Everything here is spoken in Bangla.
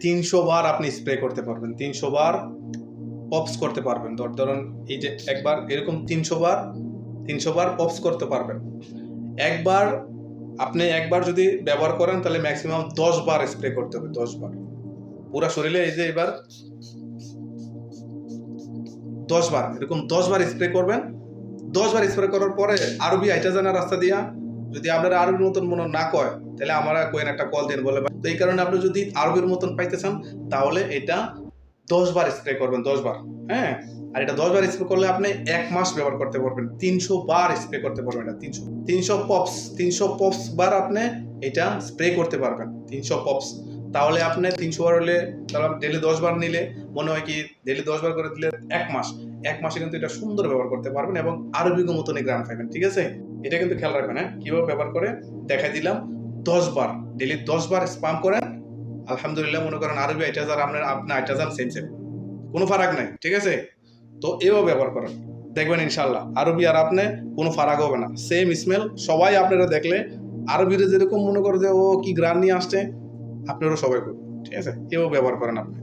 তিনশো বার আপনি স্প্রে করতে পারবেন, তিনশো বার পপস করতে পারবেন। ধর, ধরুন এই যে একবার এরকম তিনশো বার তিনশো বার পপস করতে পারবেন। একবার আপনি একবার যদি ব্যবহার করেন, তাহলে ম্যাক্সিমাম দশ বার স্প্রে করতে হবে, দশ বার। পুরা শরীরে এই যে এবার দশ বার, এরকম দশ বার স্প্রে করবেন। দশ বার স্প্রে করার পরে আরবি আইটা জানার রাস্তা দিয়া যদি আপনারা আরবির মতন মনে না কয় তাহলে আমরা কোয়েন একটা কল দেন বলে তো এই কারণে আপনি যদি আরবির মতন পাইতে চান, তাহলে এটা দশ বার স্প্রে করবেন দশ বার হ্যাঁ? আর এটা দশ বার স্প্রে করলে আপনি এক মাস ব্যবহার করতে পারবেন তিনশো বার স্প্রে করতে পারবেন এটা, তিনশো তিনশো পপস তিনশো পপস বার আপনি এটা স্প্রে করতে পারবেন, তিনশো পপস তাহলে আপনি তিনশো বার হলে, তাহলে ডেলি দশ বার নিলে মনে হয় কি ডেলি দশ বার করে দিলে এক মাস, এক মাসে কিন্তু এটা সুন্দর ব্যবহার করতে পারবেন এবং আরও বিঘ মতনই গ্রাম পাইবেন ঠিক আছে? এটা কিন্তু খেয়াল রাখবেন হ্যাঁ? কীভাবে ব্যবহার করে? দেখাই দিলাম, দশ বার ডেলি দশ বার স্পাম করেন, আলহামদুলিল্লাহ মনে করেন আরবি আইট হাজার আপনার আপনার আইট হাজার সেম সেম কোনো ফারাক নাই, ঠিক আছে? তো এভাবে ব্যবহার করেন, দেখবেন ইনশাল্লাহ আরবি আর আপনি কোনো ফারাক হবে না। সেম স্মেল সবাই আপনারা দেখলে, আরবিরে যেরকম মনে করে যে, ও, কি গ্রাম নিয়ে আসছে? আপনারও সবাই করবেন ঠিক আছে? এও ব্যবহার করেন আপনি।